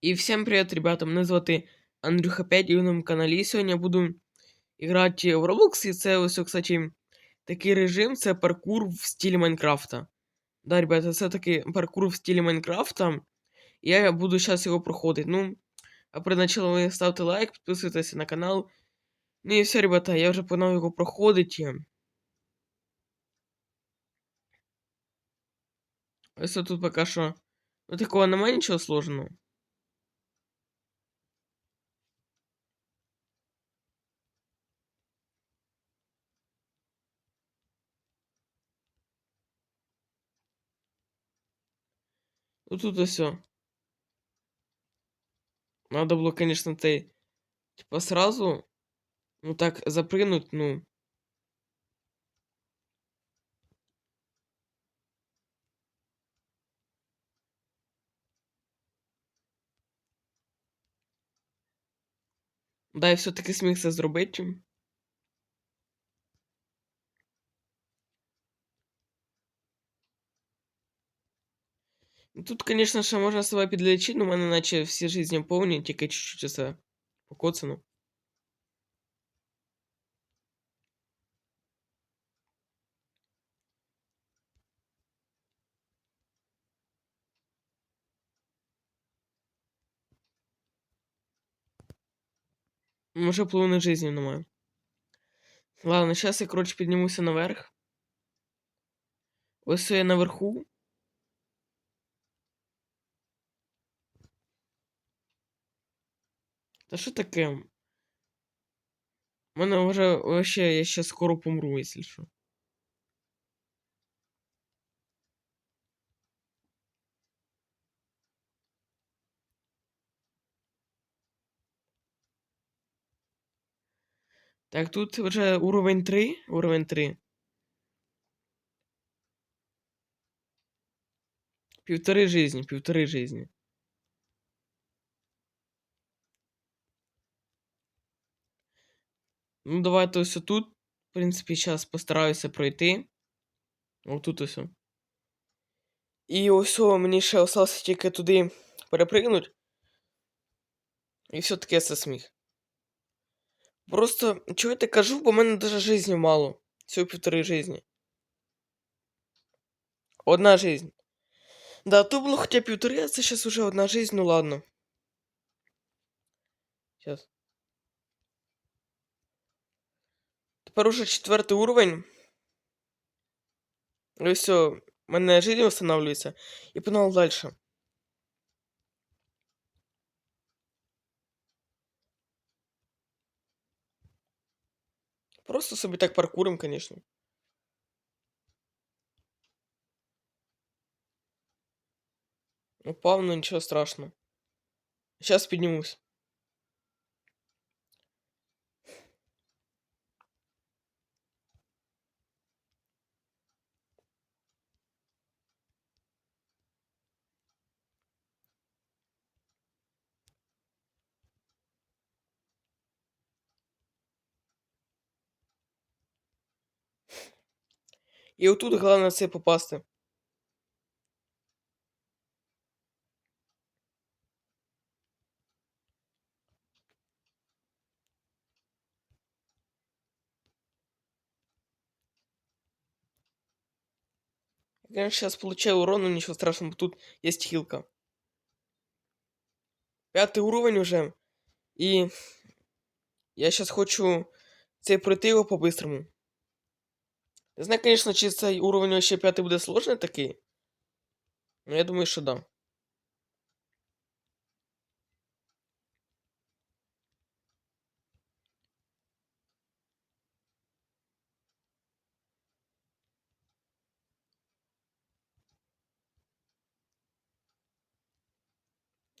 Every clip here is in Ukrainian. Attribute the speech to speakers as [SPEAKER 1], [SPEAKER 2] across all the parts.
[SPEAKER 1] І всім привіт, ребята! Мене звати Андрюха 5 і на моєму каналі. Сьогодні я буду грати в Roblox. І це ось, кстати, такий режим це паркур в стилі Майнкрафта. Да, ребята, це такий паркур в стилі Майнкрафта. І я буду зараз його проходити. Ну, а перед началом ви ставте лайк, підписуйтесь на канал. Ну і все, ребята, я вже погнав його проходити. Ось тут поки що. Ну, такого немає нічого сложного. Ну тут все. Надо было, конечно, ты типа сразу, ну так, запрыгнуть, ну. Да, я все-таки зміг це зробити. Тут, конечно же, можна себе підлічити, но в мене наче всі жизни повні, тільки чуть-чуть це покоцано. Може, половини жизни немає. Ладно, зараз я, коротше, піднімуся наверх. Ось я наверху. Та що таке? У мене вже вообще я ще скоро помру, якщо що. Так, тут вже уровень 3. Уровень 3. Півтори жизни, півтори жизни. Ну, давайте ось тут. В принципі, зараз постараюся пройти. Отут ось. І ось мені ще осталося тільки туди перепригнути. І все-таки це сміх. Просто, чого я так кажу, бо в мене даже жизни мало. Всього півтори жизни. Одна жизнь. Да, то було хоча півтори, а це зараз уже одна жизнь, ну ладно. Сейчас. Тепер уже четвертий уровень. І все, в мене жизнь встановлюється. І погнали далі. Просто собі так паркурим, конечно. Упав, ну нічого страшного. Сейчас піднімусь. І отут головне це попасти. Я сейчас получаю урон, но ничего страшного, тут есть хилка. Пятый уровень уже. И я сейчас хочу цей пройти його по-быстрому. Не знаю, конечно, чи цей уровень вообще п'ятий буде сложний такий. Но я думаю, що да.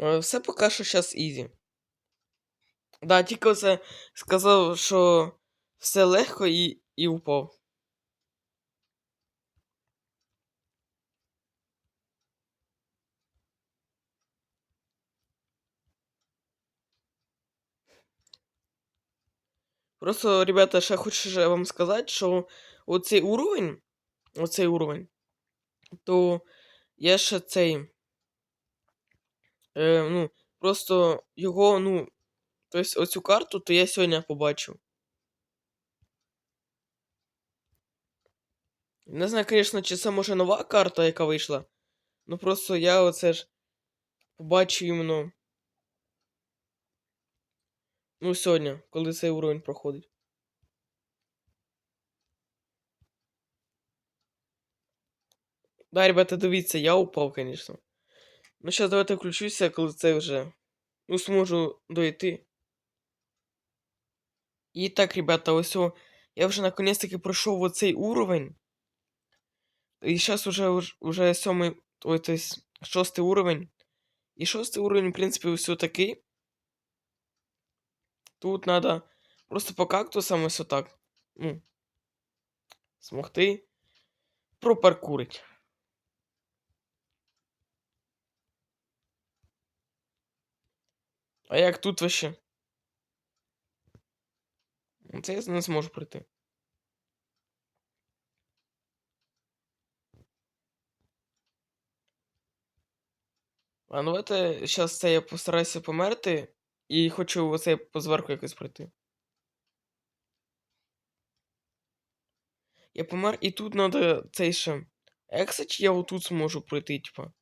[SPEAKER 1] Е, Все поки що зараз ізі. Да, тільки оце сказав, що все легко і, і упав. Просто, ребята, ще хочу вам сказати, що оцей уровень, оцей уровень, то я ще цей. Е, ну, Просто його, ну. Тобто оцю карту, то я сьогодні побачив. Не знаю, звісно, чи це може нова карта, яка вийшла. Ну просто я оце ж побачив іменно. Ну, сьогодні, коли цей уровень проходить. Да, ребята, дивіться, я упав, звісно. Ну, зараз давайте включуся, коли це вже. Ну, зможу дойти. І так, ребята, ось о, я вже наконец-таки пройшов оцей уровень. І зараз уже, уж- уже сьомий, ой, то есть шостий уровень. І шостий уровень, в принципі, все такий. Тут надо просто по кактусам ось отак. Ну, змогти пропаркурить. А як тут вообще? Ну, Це я не зможу пройти. А ну давайте зараз це я постараюся померти. І хочу оце по зверху якось пройти. Я помер, і тут треба цей ще. Екса, чи я отут зможу пройти, типа.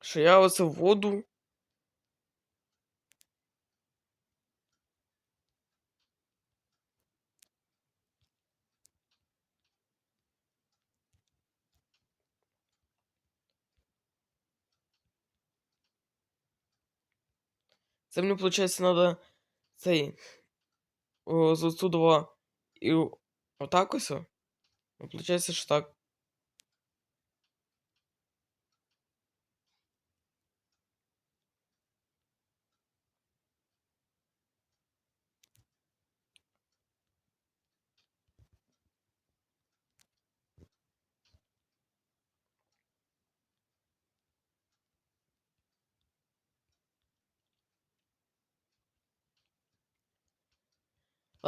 [SPEAKER 1] Що я оце в воду. Це мені, виходить, надо цей. З отсюда і отак ось. Виходить, що так.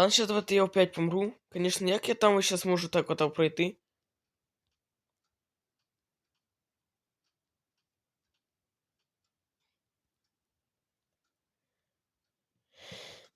[SPEAKER 1] Ладно, сейчас давайте я опять помру. Конечно, як я там сейчас можу так отак пройти?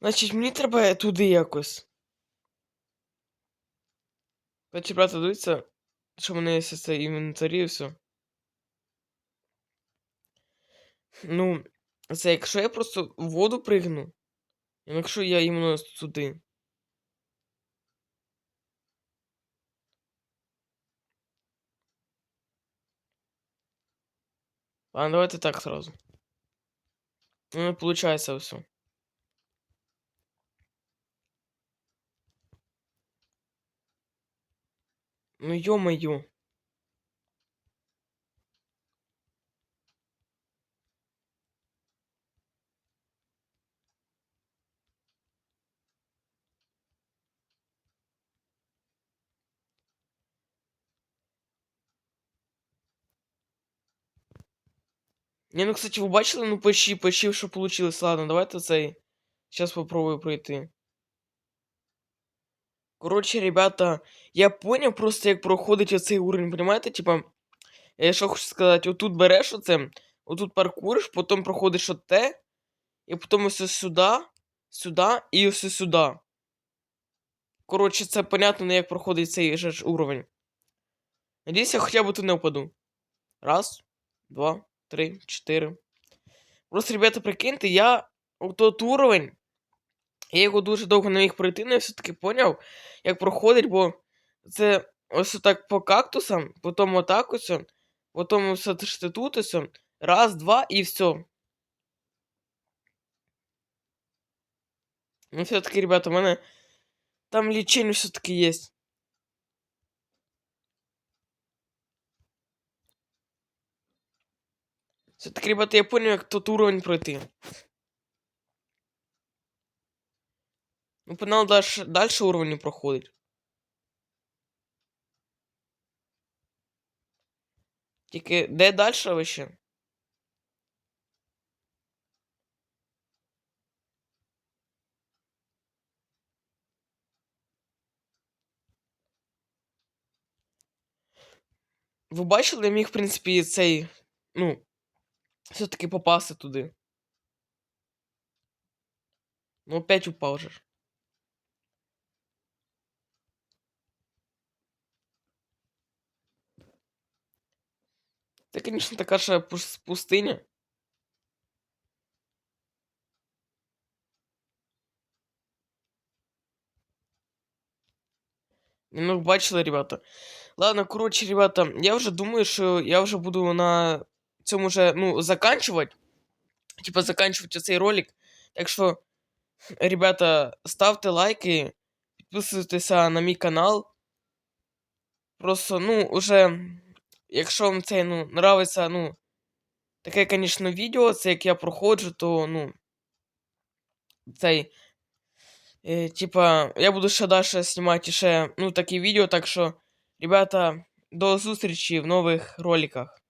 [SPEAKER 1] Значить, мені треба туди якось. Значить, брата, дивіться, що в мене є це інвентарі і все. Ну, це якщо я просто в воду пригну, якщо я іменно туди. Ладно, давайте так сразу. Ну, получается все. Ну ё-моё. Не, ну, кстати, ви бачили, ну почти, почти, що получилось. Ладно, давайте цей. Сейчас попробую пройти. Короче, ребята, я поняв просто, як проходить оцей уровень, понимаєте? Типа, я що хочу сказати, отут береш оце, отут паркуриш, потім проходиш от те, і потім ось сюди, сюди і ось сюди. Коротше, це понятно, як проходить цей же ж уровень. Надіюсь, я хоча б тут не впаду. Раз, два, три, чотири. Просто, ребята, прикиньте, я тот уровень. Я його дуже довго не міг пройти, але я все-таки поняв, як проходить, бо це ось так по кактусам, потім отак ось, потім все тут ось, раз, два і все. Ну, все-таки, ребята, у мене там лічення все-таки є. Все-таки, ребята, я понял, як тот уровень пройти. Ну, погнали дальше, дальше уровень проходить. Тільки де далі вообще? Ви бачили, міг, в принципі, цей. Ну. Все-таки попасти туди. Ну, опять упав же. Це, конечно, така ж пус- пустиня. Ну, бачили, ребята. Ладно, коротше, ребята, я вже думаю, що я вже буду на цьому вже, ну, заканчувати. Типа, заканчувати цей ролик. Так що, ребята, ставте лайки, підписуйтеся на мій канал. Просто, ну, уже, якщо вам це, ну, нравиться, ну, таке, звісно, відео, це як я проходжу, то, ну, цей. Е, типа, я буду ще далі знімати ще, ну, такі відео, так що, ребята, до зустрічі в нових роликах.